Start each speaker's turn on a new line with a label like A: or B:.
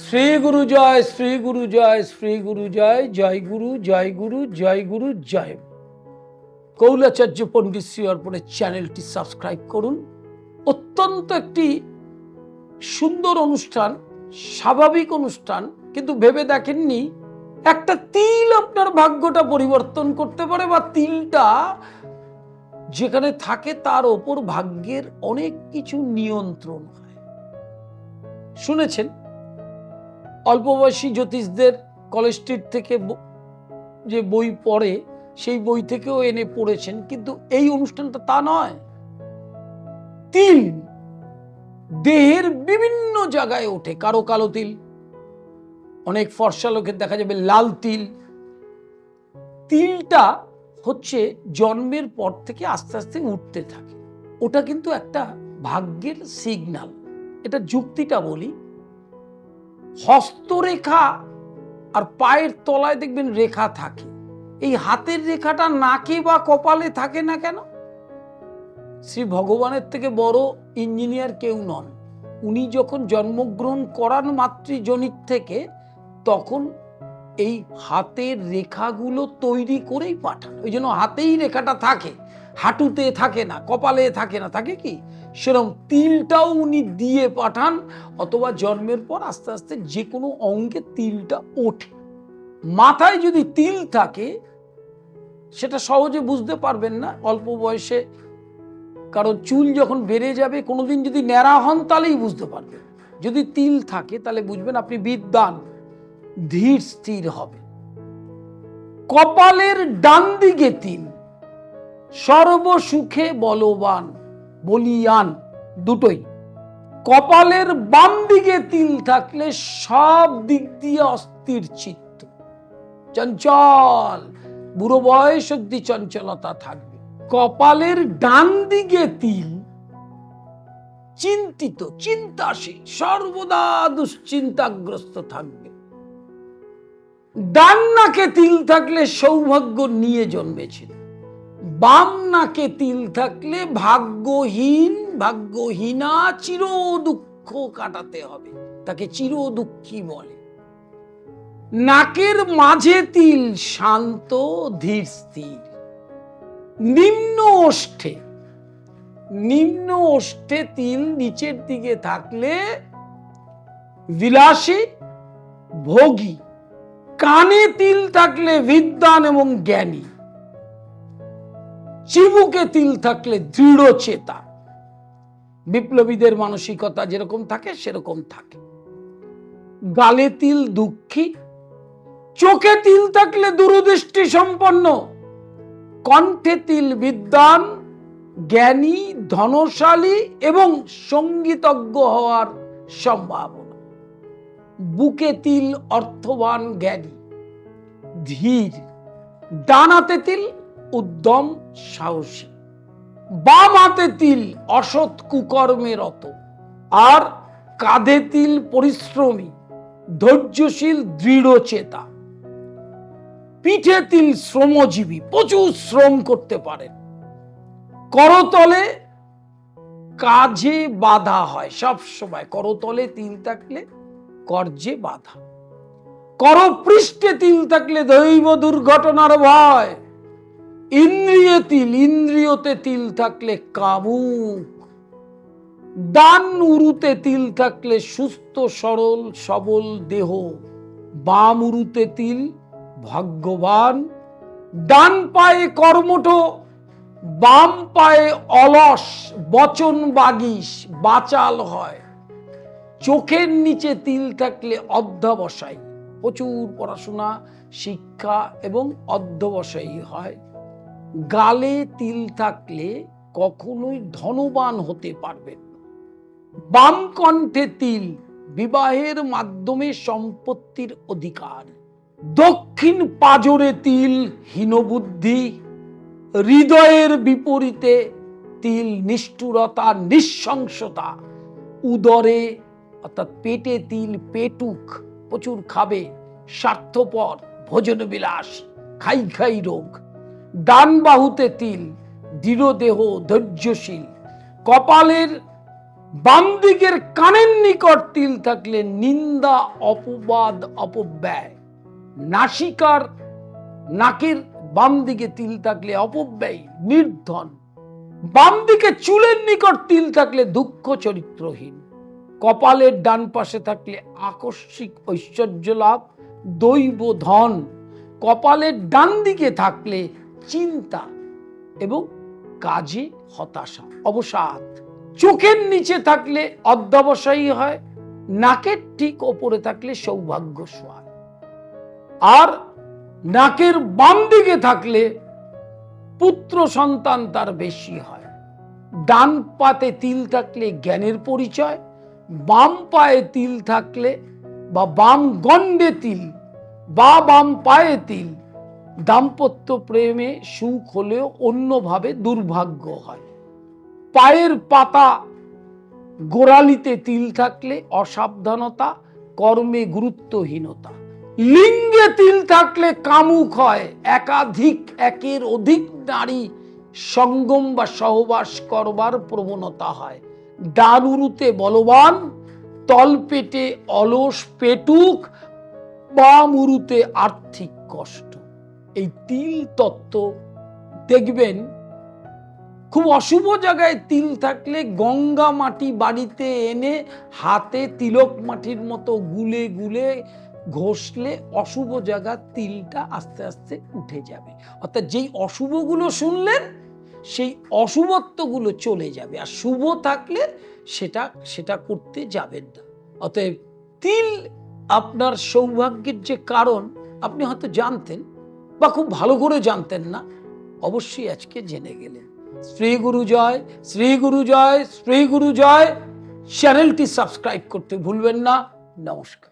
A: শ্রী গুরু জয়, শ্রী গুরু জয়, শ্রী গুরু জয় জয় গুরু জয় গুরু জয় গুরু, জয়। কৌলাচার্য পণ্ডিত শ্রী অর্পণের চ্যানেলটি সাবস্ক্রাইব করুন। অত্যন্ত একটি সুন্দর অনুষ্ঠান, স্বাভাবিক অনুষ্ঠান, কিন্তু ভেবে দেখেননি, একটা তিল আপনার ভাগ্যটা পরিবর্তন করতে পারে বা তিলটা যেখানে থাকে তার ওপর ভাগ্যের অনেক কিছু নিয়ন্ত্রণ হয়। শুনেছেন? অল্প বয়সী জ্যোতিষদের কলেজ স্ট্রিট থেকে যে বই পড়ে, সেই বই থেকেও এনে পড়েছেন। কিন্তু এই অনুষ্ঠানটা তা নয়। তিল দেহের বিভিন্ন জায়গায় ওঠে। কারও কালো তিল, অনেক ফর্সা লোকের দেখা যাবে লাল তিল। তিলটা হচ্ছে জন্মের পর থেকে আস্তে আস্তে উঠতে থাকে। ওটা কিন্তু একটা ভাগ্যের সিগন্যাল এটা যুক্তিটা বলি। হস্তরেখা আর পায়ের তলায় দেখবেন রেখা থাকে। এই হাতের রেখাটা নাকে বা কপালে থাকে না কেন? শ্রী ভগবানের থেকে বড় ইঞ্জিনিয়ার কেউ নন। উনি যখন জন্মগ্রহণ করান মাতৃজনিত থেকে, তখন এই হাতের রেখাগুলো তৈরি করেই পাঠান। ওই জন্য হাতেই রেখাটা থাকে। হাঁটুতে থাকে না, কপালে থাকে না। থাকে কি? সেরকম তিলটাও উনি দিয়ে পাঠান, অথবা জন্মের পর আস্তে আস্তে যে কোনো অঙ্গে তিলটা ওঠে। মাথায় যদি তিল থাকে, সেটা সহজে বুঝতে পারবেন না, অল্প বয়সে কারণ চুল যখন বেড়ে যাবে, কোনোদিন যদি ন্যাড়া হন তাহলেই বুঝতে পারবেন। যদি তিল থাকে তাহলে বুঝবেন আপনি বিদ্যান ধীর স্থির হবে। কপালের ডান দিকে তিল, সর্বসুখে বলবান। বলিয়ান দুটোই। কপালের বাম দিকে তিল থাকলে সব দিক দিয়ে অস্থির চিত্ত। চঞ্চল, বুড়ো বয়স অব্দি চঞ্চলতা থাকবে। কপালের ডান দিকে তিল, চিন্তিত, চিন্তাশীল, সর্বদা দুশ্চিন্তাগ্রস্ত থাকবে। ডান নাকে তিল থাকলে সৌভাগ্য নিয়ে জন্মেছিল। বাম নাকে তিল থাকলে ভাগ্যহীন, ভাগ্যহীনা চির দুঃখ কাটাতে হবে। তাকে চির দুঃখী বলে। নাকের মাঝে তিল শান্ত, ধীর, স্থির। নিম্ন ওষ্ঠে নিম্ন ওষ্ঠে তিল নিচের দিকে থাকলে বিলাসী, ভোগী। কানে তিল থাকলে বিদ্যান এবং জ্ঞানী। চিবুকে তিল থাকলে দৃঢ় চেতা। বিপ্লবীদের মানসিকতা যেরকম থাকে, সেরকম থাকে। গালে তিল দুঃখী, চোখে তিল থাকলে দূরদৃষ্টি সম্পন্ন। কণ্ঠে তিল বিদ্বান, জ্ঞানী, ধনশালী এবং সঙ্গীতজ্ঞ হওয়ার সম্ভাবনা। বুকে তিল অর্থবান জ্ঞানী, ধীর, ডানাতে তিল উদ্যম সাহসী। বাম হাতে তিল, অসৎ কুকর্মে রত। আর কাঁধে তিল, পরিশ্রমী, ধৈর্যশীল, দৃঢ় চেতা। পিঠে তিল, শ্রমজীবী, প্রচুর শ্রম করতে পারেন। করতলে কাজে বাধা হয় সব সময়। করতলে তিল থাকলে কর্যে বাধা। করপৃষ্ঠে তিল থাকলে দৈব দুর্ঘটনার ভয়। ইন্দ্রিয় তিল ইন্দ্রিয়তে তিল থাকলে কামুক ডান উরুতে তিল থাকলে সুস্থ, সরল, সবল দেহ, বাম উরুতে তিল ভাগ্যবান, ডান পায়ে কর্মঠ, বাম পায়ে অলস, বচন বাগিস, বাচাল হয়। চোখের নিচে তিল থাকলে অধ্যবসায়ী, প্রচুর পড়াশোনা, শিক্ষা এবং অধ্যবসায়ী হয়। গালে তিল থাকলে কখনোই ধনবান হতে পারবেন বাম কণ্ঠে তিল বিবাহের মাধ্যমে সম্পত্তির অধিকার। দক্ষিণ পাজরে তিল হীনবুদ্ধি। হৃদয়ের বিপরীতে তিল নিষ্ঠুরতা, নিঃশংসতা। উদরে, অর্থাৎ পেটে তিল পেটুক, প্রচুর খাবে, স্বার্থপর ভোজন বিলাস খাই খাই রোগ। ডান বাহুতে তিল দৃঢ় দেহ ধৈর্যশীল। কপালের বাম দিকের কানের নিকট তিল থাকলে নিন্দা, অপবাদ, অপব্যয়। নাসিকার নাকের বাম দিকে তিল থাকলে অপব্যয়, নির্ধন। বাম দিকে চুলের নিকট তিল থাকলে দুঃখ চরিত্রহীন। কপালের ডান পাশে থাকলে আকস্মিক ঐশ্বর্য লাভ, দৈব ধন। কপালের ডান দিকে থাকলে চিন্তা এবং কাজে হতাশা। অবসাদ। চোখের নিচে থাকলে অধ্যবসায়ী হয়, নাকের ঠিক ওপরে থাকলে সৌভাগ্য সোহায় আর নাকের বাম দিকে থাকলে পুত্র সন্তান তার বেশি হয়। ডান পাতে তিল থাকলে জ্ঞানের পরিচয়, বাম পায়ে তিল থাকলে বা বাম গণ্ডে তিল বা বাম পায়ে তিল দাম্পত্য প্রেমে সুখ হলেও অন্যভাবে দুর্ভাগ্য হয়। পায়ের পাতা গোড়ালিতে তিল থাকলে অসাবধানতা, কর্মে গুরুত্বহীনতা। লিঙ্গে তিল থাকলে কামুক হয়, একাধিক একের অধিক নারী সঙ্গম বা সহবাস করবার প্রবণতা হয়। ডারুরুতে বলবান, তলপেটে অলস পেটুক বা মুরুতে আর্থিক কষ্ট। এই তিল তত্ত্ব দেখবেন খুব অশুভ জায়গায় তিল থাকলে গঙ্গা মাটি বাড়িতে এনে হাতে তিলক মাটির মতো গুলে গুলে ঘষলে অশুভ জায়গা তিলটা আস্তে আস্তে উঠে যাবে। অর্থাৎ যেই অশুভগুলো শুনলেন, সেই অশুভত্বগুলো চলে যাবে। আর শুভ থাকলে সেটা সেটা করতে যাবেন না। অতএব তিল আপনার সৌভাগ্যের যে কারণ, আপনি হয়তো জানতেন বা খুব ভালো করে জানতেন না, অবশ্যই আজকে জেনে গেলেন। শ্রী গুরু জয়, শ্রী গুরু জয়, শ্রী গুরু জয়। চ্যানেলটি সাবস্ক্রাইব করতে ভুলবেন না। নমস্কার।